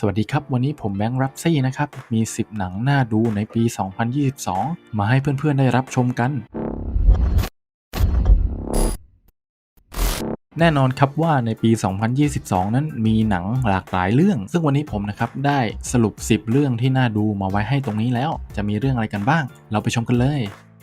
สวัสดีครับ วันนี้ผมแบงค์รับซี่นะครับ มี 10 หนังน่าดูในปี 2022 มาให้เพื่อนๆได้รับชมกัน แน่นอนครับว่าในปี 2022 นั้นมีหนังหลากหลายเรื่อง ซึ่งวันนี้ผมนะครับได้สรุป 10 เรื่องที่น่าดูมาไว้ให้ตรงนี้แล้ว จะมีเรื่องอะไรกันบ้าง เราไปชมกันเลย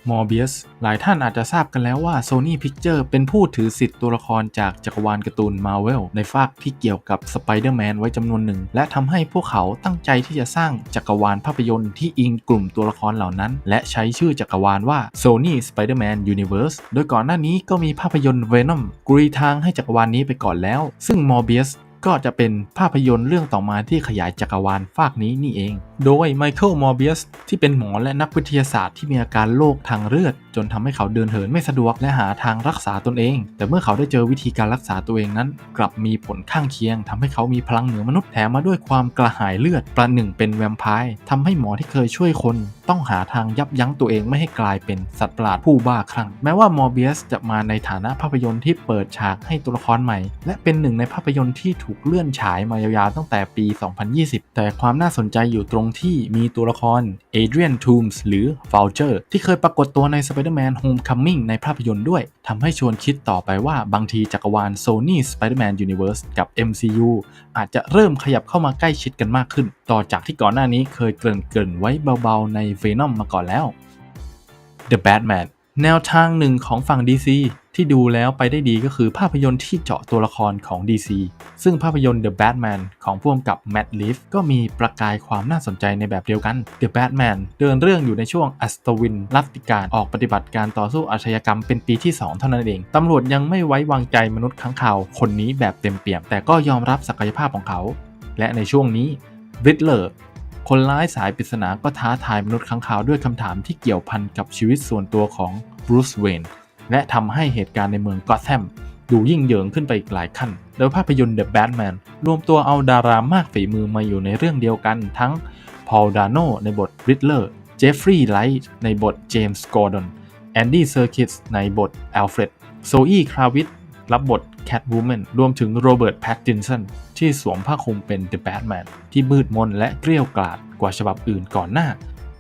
Morbius หลายท่านอาจจะทราบกันแล้วว่า Sony Picture เป็นผู้ถือสิทธิ์ตัวละครจากจักรวาลการ์ตูน Marvel ในฝากที่เกี่ยวกับ Spider-Man ไว้จำนวนหนึ่ง และทำให้พวกเขาตั้งใจที่จะสร้างจักรวาลภาพยนตร์ที่อิงกลุ่มตัวละครเหล่านั้น และใช้ชื่อจักรวาลว่า Sony Spider-Man Universe โดยก่อนหน้านี้ก็มีภาพยนตร์ Venom กรีทางให้จักรวาลนี้ไปก่อนแล้ว ซึ่ง Morbius ก็จะเป็นภาพยนตร์เรื่องต่อมาที่ขยายจักรวาลฝากนี้นี่เอง โดยไมเคิลมอร์เบียสที่เป็นหมอและนักวิทยาศาสตร์ที่มีอาการโรคทางเลือด จนทำให้เขาเดินเหินไม่สะดวกและหาทางรักษาตนเอง แต่เมื่อเขาได้เจอวิธีการรักษาตัวเองนั้น กลับมีผลข้างเคียงทำให้เขามีพลังเหนือมนุษย์แถมมาด้วยความกระหายเลือดประหนึ่งเป็นแวมไพร์ทำให้หมอที่เคยช่วยคน ต้องหาทางยับยั้งตัวเองไม่ให้กลายเป็นสัตว์ประหลาดผู้บ้าคลั่งแม้ว่ามอร์เบียสจะมาในฐานะภาพยนตร์ที่เปิดฉากให้ตัวละครใหม่ และเป็นหนึ่งในภาพยนตร์ที่ถูกเลื่อนฉายมายาวๆตั้งแต่ปี 2020 แต่ความน่าสนใจอยู่ตรงที่มีตัวละครเอเดรียนทูมส์หรือ Vulture ที่เคยปรากฏตัวใน Spider-Man Homecoming ในภาพยนตร์ด้วยทำให้ชวนคิดต่อไปว่าบางทีจักรวาล Sony Spider-Man Universe กับ MCU อาจจะเริ่มขยับเข้ามาใกล้ชิดกันมากขึ้น ต่อจากที่ก่อนหน้านี้เคยเกริ่นๆไว้เบาๆใน Venom มาก่อนแล้ว The Batman แนวทางหนึ่งของฝั่ง DC ที่ดูแล้วไปได้ดีก็คือภาพยนตร์ที่เจาะตัวละครของ DC ซึ่งภาพยนตร์ The Batman ของพ่วงกับ Matt Reeves ก็มีประกายความน่าสนใจในแบบเดียวกัน The Batman เดินเรื่องอยู่ในช่วงอัสตวินรัตติการออกปฏิบัติการต่อสู้อาชญากรรมเป็นปีที่ 2 เท่านั้นเอง ตำรวจยังไม่ไว้วางใจมนุษย์ค้างคาวคนนี้แบบเต็มเปี่ยม แต่ก็ยอมรับศักยภาพของเขา และในช่วงนี้ Riddler คนร้ายสายปริศนาก็ท้าทายมนุษย์ค้างคาวด้วยคำถามที่เกี่ยวพันกับชีวิตส่วนตัวของบรูซเวน และทำให้เหตุการณ์ในเมืองกอธแฮมดูยิ่งเหยิงขึ้นไปอีกหลายขั้น โดยภาพยนตร์ The Batman รวมตัวเอาดารามากฝีมือมาอยู่ในเรื่องเดียวกันทั้งพอลดาโนในบทริดเลอร์เจฟฟรีย์ไลท์ในบทเจมส์กอร์ดอนแอนดี้เซอร์คิสในบทอัลเฟรดโซอีคราวิทรับบทแคทวูแมนรวมถึงโรเบิร์ตแพตตินสันที่สวมผ้าคลุมเป็น The Batman ที่มืดมนและเกลี้ยวกล่อดกว่าฉบับอื่นก่อนหน้า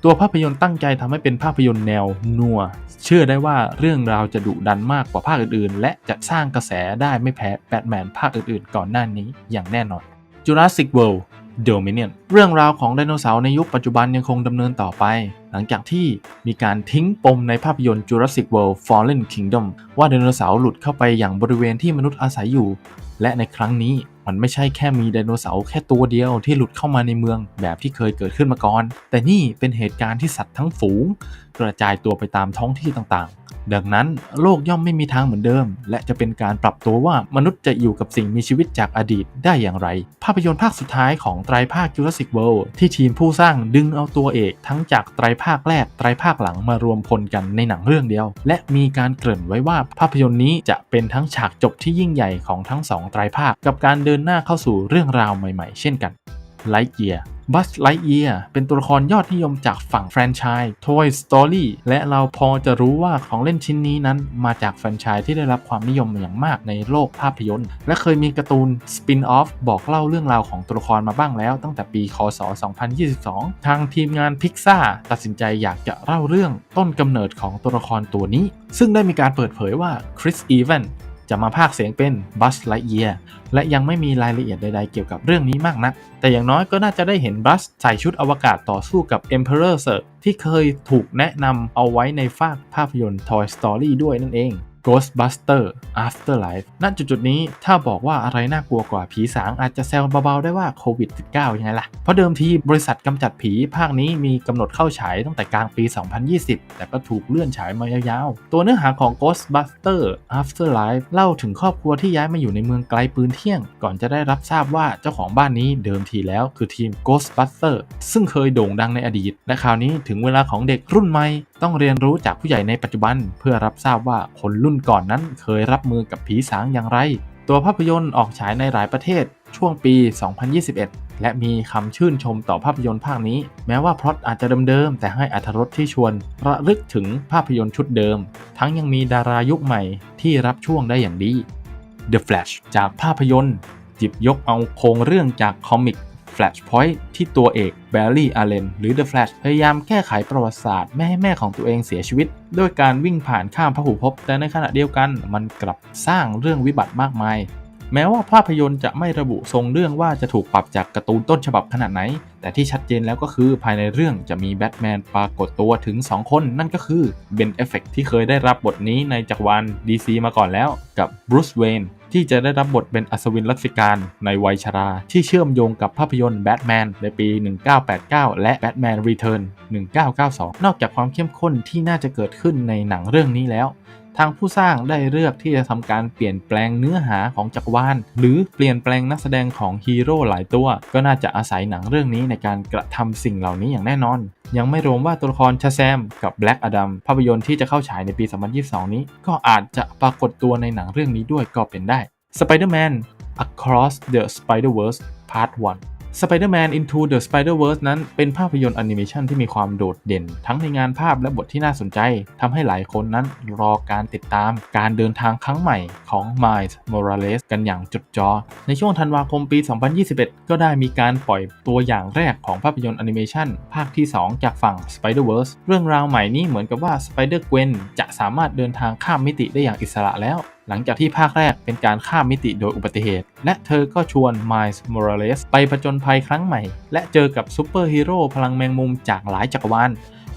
ตัวภาพยนตร์ตั้งใจทำให้เป็นภาพยนตร์แนวนัว เชื่อได้ว่าเรื่องราวจะดุดันมากกว่าภาคอื่นๆ และจะสร้างกระแสได้ไม่แพ้แบทแมนภาคอื่นๆ ก่อนหน้านี้อย่างแน่นอน Jurassic World Dominion เรื่องราวของไดโนเสาร์ในยุคปัจจุบันยังคงดำเนินต่อไป หลังจากที่มีการทิ้งปมในภาพยนตร์ Jurassic World Fallen Kingdom ว่าไดโนเสาร์หลุดเข้าไปอย่างบริเวณที่มนุษย์อาศัยอยู่ และในครั้งนี้ มันไม่ใช่แค่มีไดโนเสาร์แค่ตัวเดียวที่หลุดเข้ามาในเมืองแบบที่เคยเกิดขึ้นมาก่อน แต่นี่เป็นเหตุการณ์ที่สัตว์ทั้งฝูง กระจายตัวไปตามท้องที่ต่างๆ ดังนั้นโลกย่อมไม่มีทางเหมือนเดิม และจะเป็นการปรับตัวว่ามนุษย์จะอยู่กับสิ่งมีชีวิตจากอดีตได้อย่างไร ภาพยนตร์ภาคสุดท้ายของไตรภาค Jurassic World ที่ทีมผู้สร้างดึงเอาตัวเอกทั้งจากไตรภาคแรกไตรภาคหลังมารวมพลกันในหนังเรื่องเดียว และมีการเกริ่นไว้ว่าภาพยนตร์นี้จะเป็นทั้งฉากจบที่ยิ่งใหญ่ของทั้งสองไตรภาค กับการเดินหน้าเข้าสู่เรื่องราวใหม่ ๆ เช่นกัน Lightyear บัสไลท์เอียเป็นตัวละครยอดนิยมจากฝั่งแฟรนไชส์ Toy Story และเราพอจะรู้ว่าของเล่นชิ้นนี้นั้นมาจากแฟรนไชส์ที่ได้รับความนิยมอย่างมากในโลกภาพยนตร์ และเคยมีการ์ตูนสปินออฟบอกเล่าเรื่องราวของตัวละครมาบ้างแล้ว ตั้งแต่ปี คศ 2022 ทางทีมงานพิกซ่าตัดสินใจอยากจะเล่าเรื่องต้นกำเนิดของตัวละครตัวนี้ ซึ่งได้มีการเปิดเผยว่าคริสอีแวน จะมาพากเสียงเป็นบัสไลเอียและยังไม่มีรายละเอียดใดๆเกี่ยวกับเรื่องนี้มากนะัก แต่อย่างน้อยก็น่าจะได้เห็นบัสใส่ชุดอวกาศต่อสู้กับ Emperor s e r ที่เคยถูกแนะนำเอาไว้ในฝากภาพยนตร์ Toy Story ด้วยนั่นเอง Ghostbuster Afterlife ณจุดๆนี้ถ้าบอกว่าอะไรน่ากลัวกว่าผีสางอาจจะแซวเบาๆได้ว่าโควิด -19 ยังไงล่ะ เพราะเดิมทีบริษัทกำจัดผีภาคนี้มีกำหนดเข้าฉายตั้งแต่กลางปี 2020 แต่ก็ถูกเลื่อนฉายมายาวๆ ตัวเนื้อหาของ Ghostbuster Afterlife เล่าถึงครอบครัวที่ย้ายมาอยู่ในเมืองไกลปืนเที่ยง ก่อนจะได้รับทราบว่าเจ้าของบ้านนี้เดิมทีแล้วคือทีม Ghostbuster ซึ่งเคยโด่งดังในอดีตและคราวนี้ถึงเวลาของเด็กรุ่นใหม่ต้องเรียนรู้จากผู้ใหญ่ในปัจจุบัน เพื่อรับทราบว่าคนรุ่นก่อนนั้นเคยรับมือกับผีสางอย่างไร ตัวภาพยนตร์ออกฉายในหลายประเทศช่วงปี 2021 และมีคำชื่นชมต่อภาพยนตร์ภาคนี้ แม้ว่าพล็อตอาจจะเดิมๆแต่ให้อัธรสที่ชวน ระลึกถึงภาพยนตร์ชุดเดิม ทั้งยังมีดารายุคใหม่ที่รับช่วงได้อย่างดี The Flash จากภาพยนตร์จิบยกเอาโครงเรื่องจากคอมิก Flashpoint ที่ตัวเอกเบลลี่อาร์เลนหรือ The Flash พยายามแก้ไขประวัติศาสตร์ ไม่ให้แม่ของตัวเองเสียชีวิต ด้วยการวิ่งผ่านข้ามพหุภพแต่ในขณะเดียวกันมันกลับสร้างเรื่องวิบัติมากมาย แม้ว่าภาพยนตร์จะไม่ระบุทรงเรื่องว่าจะถูกปรับจากการ์ตูนต้นฉบับขนาดไหน แต่ที่ชัดเจนแล้วก็คือภายในเรื่องจะมีแบทแมนปรากฏตัวถึง 2 คน นั่นก็คือเบนเอฟเฟกที่เคยได้รับบทนี้ในจักรวาล DC มาก่อนแล้ว กับบรูซเวนที่จะได้รับบทเป็นอัศวินรัศการในวัยชรา ที่เชื่อมโยงกับภาพยนตร์แบทแมนในปี 1989 และแบทแมนรีเทิร์น1992 นอกจากความเข้มข้นที่น่าจะเกิดขึ้นในหนังเรื่องนี้แล้ว ทางผู้สร้างได้เลือกที่จะทำการเปลี่ยนแปลงเนื้อหาของจักรวาลหรือเปลี่ยนแปลงนักแสดงของฮีโร่หลายตัว ก็น่าจะอาศัยหนังเรื่องนี้ในการกระทำสิ่งเหล่านี้อย่างแน่นอน ยังไม่รวมว่าตัวละครชาแซมกับแบล็กอดัมภาพยนตร์ที่จะเข้าฉายในปี 2022 นี้ ก็อาจจะปรากฏตัวในหนังเรื่องนี้ด้วยก็เป็นได้ Spider-Man Across the Spider-Verse Part 1 Spider-Man Into the Spider-Verse นั้นเป็นภาพยนตร์แอนิเมชันที่มีความโดดเด่น ทั้งในงานภาพและบทที่น่าสนใจทำให้หลายคนนั้นรอการติดตามการเดินทางครั้งใหม่ของ Miles Morales กันอย่างจดจอ ในช่วงธันวาคมปี 2021 ก็ได้มีการปล่อยตัวอย่างแรกของภาพยนตร์แอนิเมชันภาคที่ 2 จากฝั่ง Spider-Verse เรื่องราวใหม่นี้เหมือนกับว่า Spider-Gwen จะสามารถเดินทางข้ามมิติได้อย่างอิสระแล้ว หลังจากที่ภาคแรกเป็นการข้ามมิติโดยอุบัติเหตุ และเธอก็ชวน Miles Morales ไปผจญภัยครั้งใหม่ และเจอกับซูเปอร์ฮีโร่พลังแมงมุมจากหลายจักรวาล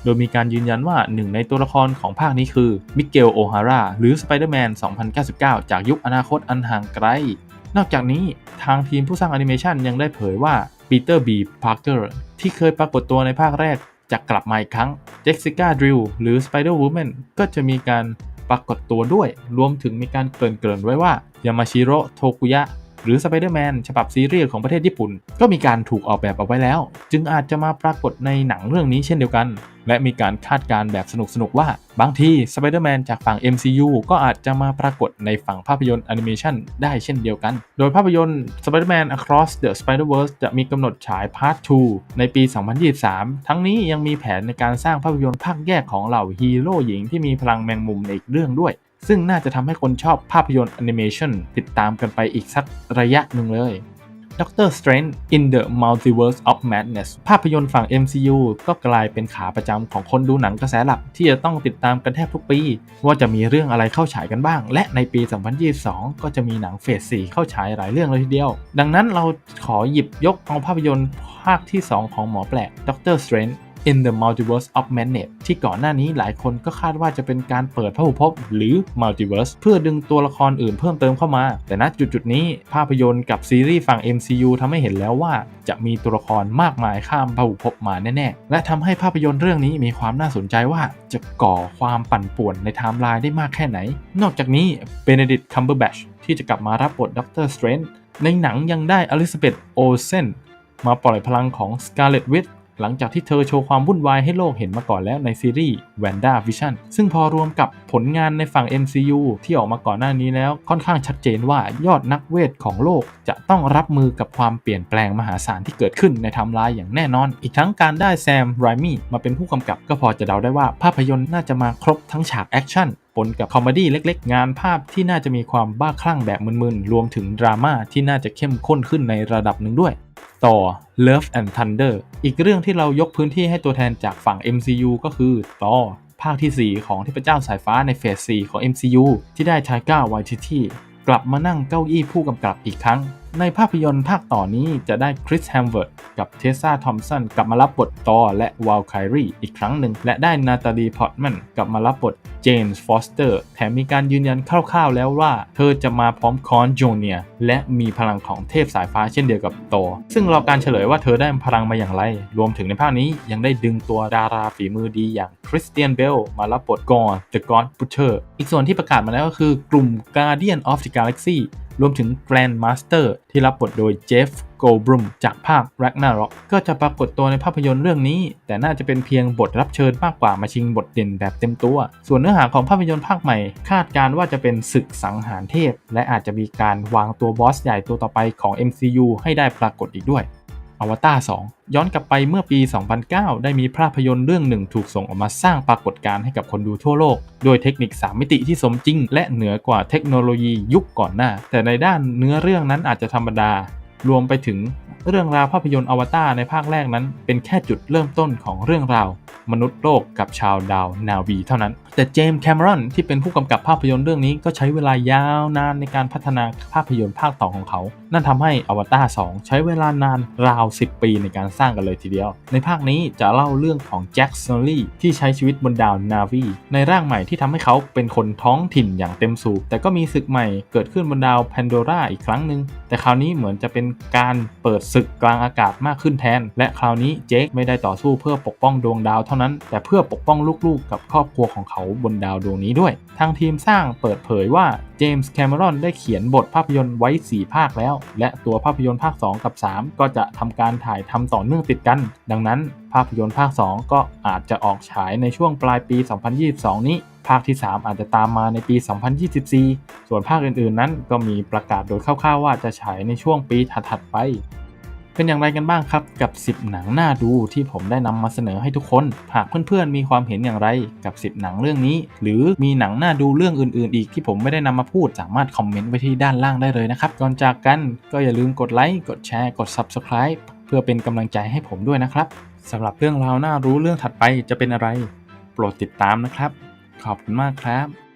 โดยมีการยืนยันว่าหนึ่งในตัวละครของภาคนี้คือมิเกลโอฮาร่าหรือ Spider-Man 2099 จากยุคอนาคตอันห่างไกล นอกจากนี้ทางทีมผู้สร้างแอนิเมชันยังได้เผยว่าปีเตอร์บีพาร์เกอร์ที่เคยปรากฏตัวในภาคแรกจะกลับมาอีกครั้ง เจ็กซิก้าดริลหรือ Spider-Woman ก็จะมีการ ปรากฏตัวด้วย รวมถึงมีการเกริ่นๆไว้ว่ายามาชิโร่โทกุยะ หรือ Spider-Man ฉบับซีรีส์ของประเทศญี่ปุ่น ก็มีการถูกออกแบบเอาไว้แล้ว จึงอาจจะมาปรากฏในหนังเรื่องนี้เช่นเดียวกัน และมีการคาดการณ์แบบสนุกๆว่า บางที Spider-Man จากฝั่ง MCU ก็อาจจะมาปรากฏในฝั่งภาพยนตร์แอนิเมชันได้เช่นเดียวกัน โดยภาพยนตร์ Spider-Man Across the Spider-Verse จะมีกำหนดฉายพาร์ท 2 ในปี 2023 ทั้งนี้ยังมีแผนในการสร้างภาพยนตร์ภาคแยกของเหล่าฮีโร่หญิงที่มีพลังแมงมุมในอีกเรื่องด้วย ซึ่งน่าจะทำให้คนชอบภาพยนตร์แอนิเมชันติดตามกันไปอีกสักระยะหนึ่งเลย Doctor Strange in the Multiverse of Madness ภาพยนตร์ฝั่ง MCU ก็กลายเป็นขาประจำของคนดูหนังกระแสหลักที่จะต้องติดตามกันแทบทุกปี ว่าจะมีเรื่องอะไรเข้าฉายกันบ้าง และในปี 2022 ก็จะมีหนังเฟส 4 เข้าฉายหลายเรื่องเลยทีเดียว ดังนั้นเราขอหยิบยกเอาภาพยนตร์ภาคที่ 2 ของหมอแปลก Doctor Strange in the Multiverse of Madness ที่ก่อนหน้านี้หลายคนก็คาดว่าจะเป็นการเปิดพหุภพหรือ Multiverse เพื่อดึงตัวละครอื่นเพิ่มเติมเข้ามา แต่ณจุดจุดๆนี้ภาพยนตร์กับซีรีส์ฝั่ง MCU ทำให้เห็นแล้วว่าจะมีตัวละครมากมายข้ามพหุภพมาแน่ๆ และทำให้ภาพยนตร์เรื่องนี้มีความน่าสนใจว่าจะก่อความปั่นป่วนในไทม์ไลน์ได้มากแค่ไหน นอกจากนี้ Benedict Cumberbatch ที่จะกลับมารับบท Doctor Strange ในหนังยังได้อลิซาเบธโอเซนมาปล่อยพลังของ Scarlet Witch หลังจากที่เธอโชว์ความวุ่นวายให้โลกเห็นมาก่อนแล้วในซีรีส์ Wanda Vision ซึ่งพอรวมกับผลงานในฝั่ง MCU ที่ออกมาก่อนหน้านี้แล้ว ค่อนข้างชัดเจนว่ายอดนักเวทของโลกจะต้องรับมือกับความเปลี่ยนแปลงมหาศาลที่เกิดขึ้นในไทม์ไลน์อย่างแน่นอน อีกทั้งการได้แซมไรมี่มาเป็นผู้กำกับก็พอจะเดาได้ว่าภาพยนตร์น่าจะมาครบทั้งฉากแอคชั่น ปนกับคอมเมดี้เล็ก ๆ งานภาพที่น่าจะมีความบ้าคลั่งแบบมึนๆ รวมถึงดราม่าที่น่าจะเข้มข้นขึ้นในระดับหนึ่งด้วย ต่อ Love and Thunder อีกเรื่องที่เรายกพื้นที่ให้ตัวแทนจากฝั่ง MCU ก็คือต่อภาคที่ 4 ของเทพเจ้าสายฟ้าในเฟส 4 ของ MCU ที่ได้ทายก้าไวทิที่กลับมานั่งเก้าอี้ผู้กำกับอีกครั้ง ในภาพยนตร์ภาคต่อนี้จะได้คริสแฮมเวิร์ดกับเทสซาทอมสันกลับมารับบทตอและวาลไครีอีกครั้งหนึ่ง และได้นาตาลีพอตแมนกลับมารับบทเจนส์ฟอสเตอร์แถมมีการยืนยันคร่าวๆแล้วว่า เธอจะมาพร้อมคอนโจเนียและมีพลังของเทพสายฟ้าเช่นเดียวกับโตซึ่งรอการเฉลยว่าเธอได้พลังมาอย่างไร รวมถึงในภาคนี้ยังได้ดึงตัวดาราฝีมือดีอย่างคริสเตียนเบลมารับบทกอน The God Butcher อีกส่วนที่ประกาศมาแล้วก็คือกลุ่ม Guardian of the Galaxy รวมถึง Grand Master ที่รับบทโดยเจฟโกลบรูมจากภาค Ragnarok ก็จะปรากฏตัวในภาพยนตร์เรื่องนี้ แต่น่าจะเป็นเพียงบทรับเชิญมากกว่ามาชิงบทเด่นแบบเต็มตัว ส่วนเนื้อหาของภาพยนตร์ภาคใหม่ คาดการณ์ว่าจะเป็นศึกสังหารเทพ และอาจจะมีการวางตัวบอสใหญ่ตัวต่อไปของ MCU ให้ได้ปรากฏอีกด้วย อวตาร2ย้อนกลับไปเมื่อปี 2009 ได้มีภาพยนตร์เรื่องหนึ่งถูกส่งออกมาสร้างปรากฏการณ์ให้กับคนดูทั่วโลก โดยเทคนิค 3 มิติที่สมจริง และเหนือกว่าเทคโนโลยียุคก่อนหน้า แต่ในด้านเนื้อเรื่องนั้นอาจจะธรรมดารวมไปถึง เรื่องราวภาพยนตร์อวตารในภาคแรกนั้น เป็นแค่จุดเริ่มต้นของเรื่องราว มนุษย์โลกกับชาวดาวนาวีเท่านั้น แต่เจมส์แคมรอนที่เป็นผู้กำกับภาพยนตร์เรื่องนี้ก็ใช้เวลายาวนานในการพัฒนาภาพยนตร์ภาคต่อของเขา นั่นทำให้อวตาร2ใช้เวลานานราว 10 ปีในการสร้างกันเลยทีเดียว ในภาคนี้จะเล่าเรื่องของแจ็คซอลลี่ที่ใช้ชีวิตบนดาวนาวีในร่างใหม่ที่ทำให้เขาเป็นคนท้องถิ่นอย่างเต็มสูบแต่ก็มีศึกใหม่เกิดขึ้นบนดาวแพนโดราอีกครั้งหนึ่งแต่คราวนี้เหมือนจะเป็นการเปิดศึกกลางอากาศมากขึ้นแทน และคราวนี้เจคไม่ได้ต่อสู้เพื่อปกป้องดวงดาวเท่านั้น แต่เพื่อปกป้องลูกๆ กับครอบครัวของเขาบนดาวดวงนี้ด้วย ทางทีมสร้างเปิดเผยว่าเจมส์แคมรอนได้เขียนบทภาพยนตร์ไว้ 4 ภาคแล้ว และตัวภาพยนตร์ภาค 2 กับ 3 ก็จะทำการถ่ายทำต่อเนื่องติดกัน ดังนั้นภาพยนตร์ภาค 2 ก็อาจจะออกฉายในช่วงปลายปี 2022 นี้ ภาคที่ 3 อาจจะตามมาในปี 2024 ส่วนภาคอื่นๆ นั้นก็มีประกาศโดยคร่าวๆว่าจะฉายในช่วงปีถัดๆไป เป็นอย่างไรกันบ้างครับกับ 10 หนังน่าดูที่ผมได้นำมาเสนอให้ทุกคน หากเพื่อนๆมีความเห็นอย่างไรกับ 10 หนังเรื่องนี้ หรือมีหนังน่าดูเรื่องอื่นๆ อีกที่ผมไม่ได้นำมาพูด สามารถคอมเมนต์ไว้ที่ด้านล่างได้เลยนะครับ ก่อนจากกันก็อย่าลืมกดไลค์กดแชร์กด Subscribe เพื่อเป็นกำลังใจให้ผมด้วยนะครับสำหรับเรื่องราวน่ารู้เรื่องถัดไปจะเป็นอะไร โปรดติดตามนะครับ ขอบคุณมากครับ